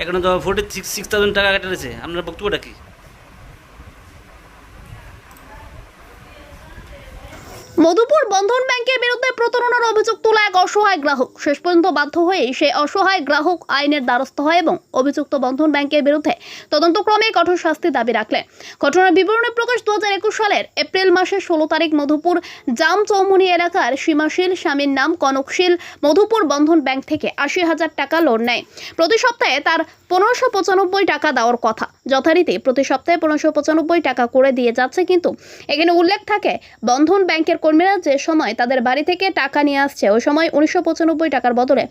এখানে তো forty six six thousand টাকা কেটেছে। আপনার বক্তব্যটা কি? মধুপুর বন্ধন ব্যাংকের বিরুদ্ধে প্রতারণার অভিযোগ তোলা এক অসহায় গ্রাহক। শেষ পর্যন্ত বাধ্য হয়ে সেই অসহায় গ্রাহক আইনের দ্বারস্থ হয় এবং অভিযুক্ত বন্ধন ব্যাংকের বিরুদ্ধে তদন্তক্রমে কঠোর শাস্তি দাবি রাখলেন ঘটনার বিবরণী প্রকাশ দু হাজার একুশ সালের এপ্রিল মাসের ষোলো তারিখ মধুপুর জাম চৌমুনি এলাকার সীমাশীল স্বামীর নাম কনকশীল মধুপুর বন্ধন ব্যাংক থেকে আশি হাজার টাকা লোন নেয়। প্রতি সপ্তাহে তার পনেরোশো টাকা দেওয়ার কথা। যথারীতি প্রতি সপ্তাহে পনেরোশো পঁচানব্বই টাকা করে দিয়ে যাচ্ছে, কিন্তু এখানে উল্লেখ থাকে, বন্ধন ব্যাংকের কর্মীরা যে সময় তাদের বাড়ি থেকে টাকা নিয়ে আসছে, ওই সময় উনিশশো পঁচানব্বই টাকার বদলে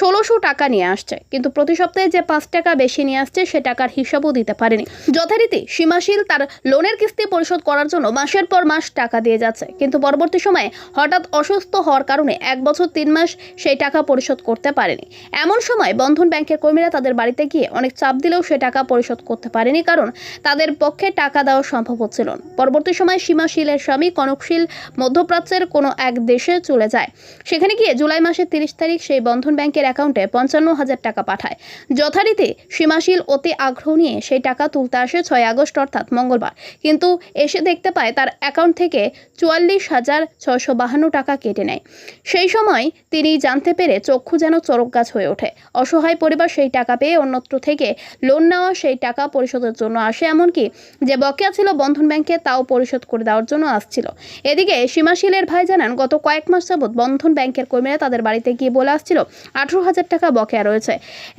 ষোলোশো টাকা নিয়ে আসছে। কিন্তু প্রতি সপ্তাহে যে পাঁচ টাকা বেশি নিয়ে আসছে, সে টাকার হিসাবও দিতে পারেনি। যথারীতি সীমাশীল তার লোনের কিস্তি পরিশোধ করার জন্য মাসের পর মাস টাকা দিয়ে যাচ্ছে। কিন্তু পরবর্তী সময়ে হঠাৎ অসুস্থ হওয়ার কারণে এক বছর তিন মাস সেই টাকা পরিশোধ করতে পারেনি। এমন সময় বন্ধন ব্যাংকের কর্মীরা তাদের বাড়িতে গিয়ে অনেক চাপ দিলেও সে টাকা পরিশোধ করতে পারেনি কারণ তাদের পক্ষে টাকা দেওয়া সম্ভব হচ্ছিল পরবর্তী সময় সীমাশীলের স্বামী কনকশীল মধ্যপ্রাচ্যের কোনো এক দেশে চলে যায়। সেখানে গিয়ে জুলাই মাসের তিরিশ তারিখ সেই বন্ধন ব্যাংকের অ্যাকাউন্টে পঞ্চান্ন হাজার টাকা পাঠায়। যথারীতি সীমাশীল অতি আগ্রহ নিয়ে সেই টাকা তুলতে আসে ছয় আগস্ট, অর্থাৎ মঙ্গলবার। কিন্তু এসে দেখতে পায় তার অ্যাকাউন্ট থেকে চুয়াল্লিশ হাজার ছয়শো বাহান্ন টাকা কেটে নেয়। সেই সময় তিনি জানতে পেরে চক্ষু যেন চরক গাছ হয়ে ওঠে। অসহায় পরিবার সেই টাকা পেয়ে অন্যত্র থেকে লোন নেওয়া সেই টাকা পরিশোধের জন্য আসে এমনকি যে বকেয়া ছিল বন্ধন ব্যাংকে তাও পরিশোধ করে দেওয়ার জন্য আসছিল। এদিকে সীমাশীলের ভাই জানান, গত কয়েক মাস যাবৎ বন্ধন ব্যাংকের কর্মীরা তাদের বাড়িতে গিয়ে বলে আসছিল, আঠেরো হাজার টাকা বকেয়া রয়েছে।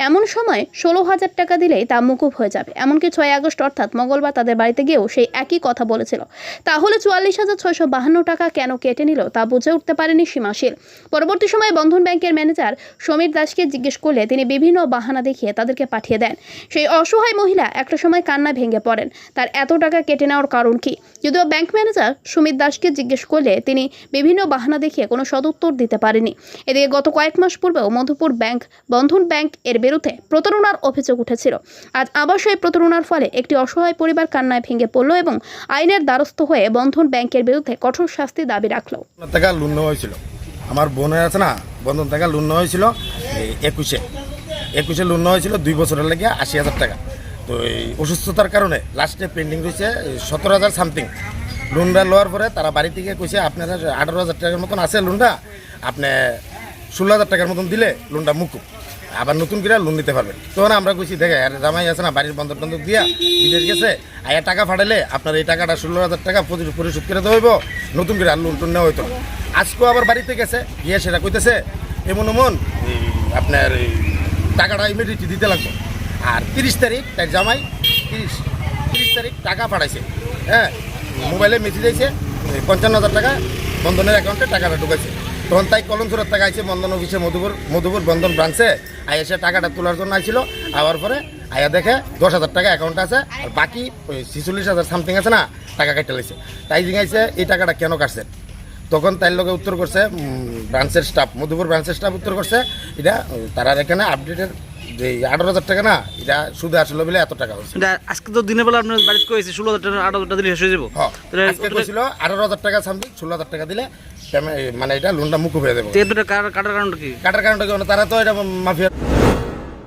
এমন সময় ষোলো হাজার টাকা দিলেই তা মুকুব হয়ে যাবে। এমনকি ছয় আগস্ট অর্থাৎ মঙ্গলবার তাদের বাড়িতে গিয়েও সেই একই কথা বলেছিল। তাহলে চুয়াল্লিশ হাজার ছয়শো বাহান্ন টাকা কেন কেটে নিল তা বুঝে উঠতে পারেনি সীমাশীল। পরবর্তী সময়ে বন্ধন ব্যাংকের ম্যানেজার সমীর দাসকে জিজ্ঞেস করলে তিনি বিভিন্ন বাহানা দেখিয়ে তাদেরকে পাঠিয়ে দেন। সেই অসহায় মহিলা একটা সময় কান্না ভেঙে পড়েন। তার এত টাকা কেটে নেওয়ার কারণ কি? যদিও ব্যাংক ম্যানেজার সুমিত দাসকে জিজ্ঞেস করলে তিনি বিভিন্ন বাহানা দেখিয়ে কোনো সদুত্তর দিতে পারেনি। এদিকে গত কয়েক মাস পূর্বেও মধুপুর ব্যাংক, বন্ধন ব্যাংক এর বিরুদ্ধে প্রতারণার অভিযোগ উঠেছিল। আজ আবার সেই প্রতারণার ফলে একটি অসহায় পরিবার কান্নায় ভেঙে পড়ল এবং আইনের দ্বারস্থ হয়ে বন্ধন ব্যাংকের বিরুদ্ধে কঠোর শাস্তি দাবি রাখল। হয়েছিল। আমার বোনের আছে না, বন্ধন টাকা লোন হয়েছিল, একুশে। একুশে লোন হয়েছিল দুই বছরের লেগে আশি হাজার টাকা। তো এই অসুস্থতার কারণে লাস্টে পেন্ডিং রয়েছে সতেরো হাজার সামথিং লোনটা লওয়ার পরে তারা বাড়ি থেকে কইছে, আপনারা আঠারো হাজার টাকার মতন আছে লোনটা আপনি ষোলো হাজার টাকার মতন দিলে লোনটা মুকুব। আবার নতুন করে লোন নিতে পারবেন। তখন আমরা কইছি, দেখে, আর জামাই আছে না, বাড়ির বন্ধক টন্ধক দিয়া বিদেশ গেছে, আয়া টাকা ফাটাইলে আপনার এই টাকাটা ষোলো হাজার টাকা পরি- পরিশোধ করে দেওয়া হইব, নতুন করে আর লোন টোন নেওয়া হইতো আজকেও আবার বাড়িতে গেছে, গিয়ে সেটা কইতেছে, এমন এমন আপনার টাকাটা ইমিডিয়েটলি দিতে লাগবে। আর তিরিশ তারিখ তার জামাই, তিরিশ তিরিশ তারিখ টাকা পাঠাইছে। হ্যাঁ মোবাইলে মেসেজ আইছে পঞ্চান্ন হাজার টাকা বন্ধনের অ্যাকাউন্টে টাকাটা ঢুকেছে তখন তাই কলমসুরের টাকা আইছে, বন্ধন অফিসে মধুপুর মধুপুর বন্ধন ব্রাঞ্চে আইয়া এসে টাকাটা তোলার জন্য আইছিল আবার পরে আয়া দেখে দশ হাজার টাকা অ্যাকাউন্ট আছে, আর বাকি ওই ছিচল্লিশ হাজার সামথিং আছে না, টাকা কেটে লাইছে। তাই জিজ্ঞাসে এই টাকাটা কেন কাটছে? তখন তার লোকে উত্তর করছে ব্রাঞ্চের স্টাফ মধুপুর ব্রাঞ্চের স্টাফ উত্তর করছে, এটা তারা এখানে আপডেটের যে আঠারো হাজার টাকা না এটা সুদে আসলো বলে এত টাকা হচ্ছে আজকে তো দিনের বেলা আপনার বাড়িতে কয়েছে ষোলো হাজার টাকা আট হাজার টাকা দিলে শেষ হয়ে যাব। ছিল তাহলে আজকে আঠারো হাজার টাকা সামথিং ষোলো হাজার টাকা দিলে মানে এটা লোনটা মুখ হয়ে দেবো তো কাটার কারণটা কি? কাটার কারণটা কি? তারা তো এটা মাফিয়া